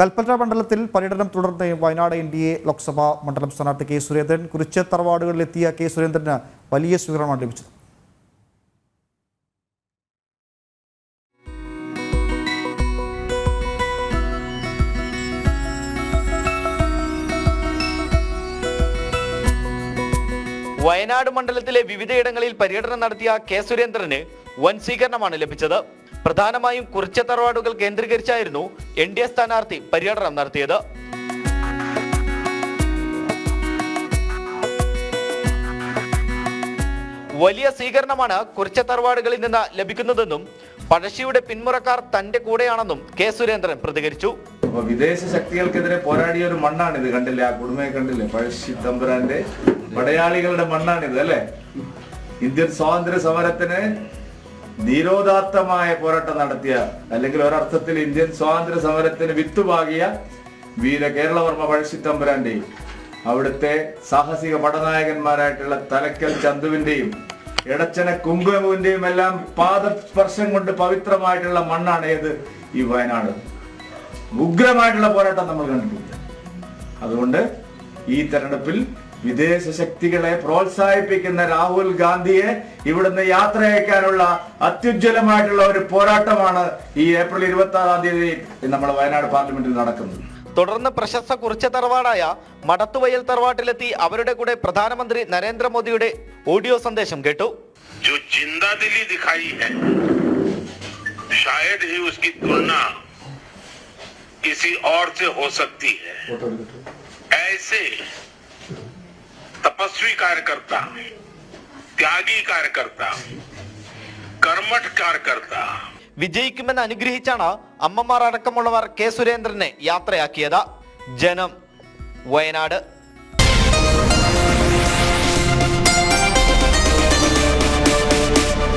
കൽപ്പറ്റ മണ്ഡലത്തിൽ പര്യടനം തുടർന്ന് Wayanad N D A Lok Sabha മണ്ഡലം സ്ഥാനാർത്ഥി കെ സുരേന്ദ്രൻ കുറിച്ചേത്തറ വാർഡുകളിലെത്തിയ കെ സുരേന്ദ്രന് വലിയ സ്വീകരണമാണ് ലഭിച്ചത് വയനാട് മണ്ഡലത്തിലെ വിവിധയിടങ്ങളിൽ പര്യടനം നടത്തിയ കെ സുരേന്ദ്രന് വൻ സ്വീകരണമാണ് ലഭിച്ചത്. പ്രധാനമായും കുറിച്ച തറവാടുകൾ കേന്ദ്രീകരിച്ചായിരുന്നു എൻ ഡി എ സ്ഥാനാർത്ഥി പര്യടനം നടത്തിയത്. വലിയ സ്വീകരണമാണ് കുറിച്ച തറവാടുകളിൽ നിന്ന് ലഭിക്കുന്നതെന്നും പഴശ്ശിയുടെ പിന്മുറക്കാർ തന്റെ കൂടെയാണെന്നും കെ സുരേന്ദ്രൻ പ്രതികരിച്ചു. വിദേശ ശക്തികൾക്കെതിരെ പോരാടിയ ഒരു മണ്ണാണിത് കണ്ടില്ലേ? ആ കുടുംബയെ കണ്ടില്ലേ? പഴശ്ശി തമ്പുരാന്റെ പടയാളികളുടെ മണ്ണാണിത് അല്ലെ? ഇന്ത്യൻ സ്വാതന്ത്ര്യ സമരത്തിന് ധീരോദാത്തമായ പോരാട്ടം നടത്തിയ അല്ലെങ്കിൽ ഒരർത്ഥത്തിൽ ഇന്ത്യൻ സ്വാതന്ത്ര്യ സമരത്തിന് വിത്തുപാകിയ വീര കേരളവർമ്മ പഴശ്ശി തമ്പുരാന്റെയും അവിടുത്തെ സാഹസിക പടനായകന്മാരായിട്ടുള്ള തലക്കൽ ചന്തുവിന്റെയും ഇടച്ചന കുങ്കുമുവിന്റെയും എല്ലാം പാദസ്പർശം കൊണ്ട് പവിത്രമായിട്ടുള്ള മണ്ണാണ് ഏത്? ഈ വയനാട്. ഉഗ്രമായിട്ടുള്ള പോരാട്ടം നമ്മൾ കണ്ടിട്ടുണ്ട്. അതുകൊണ്ട് ഈ തെരഞ്ഞെടുപ്പിൽ വിദേശ ശക്തികളെ പ്രോത്സാഹിപ്പിക്കുന്ന രാഹുൽ ഗാന്ധിയെ ഇവിടുന്ന് യാത്ര അയക്കാനുള്ള അത്യുജ്വലമായിട്ടുള്ള ഒരു പോരാട്ടമാണ് ഈ ഏപ്രിൽ ഇരുപത്തി ആറാം തീയതി നമ്മുടെ വയനാട് പാർലമെന്റിൽ നടക്കുന്നത് തുടർന്ന് പ്രശസ്ത കുറിച്ച തറവാടായ മടത്തുവയൽ തറവാട്ടിലെത്തി അവരുടെ കൂടെ പ്രധാനമന്ത്രി നരേന്ദ്രമോദിയുടെ ഓഡിയോ സന്ദേശം കേട്ടു जो जिंदा दिली दिखाई है शायद ही उसकी तुलना किसी और से हो सकती है ऐसे तपस्वी कार्यकर्ता त्यागी कार्यकर्ता कर्मठ कार्यकर्ता വിജയിക്കുമെന്ന് അനുഗ്രഹിച്ചാണ് അമ്മമാർ അടക്കമുള്ളവർ കെ സുരേന്ദ്രനെ യാത്രയാക്കിയത് ജനം വയനാട്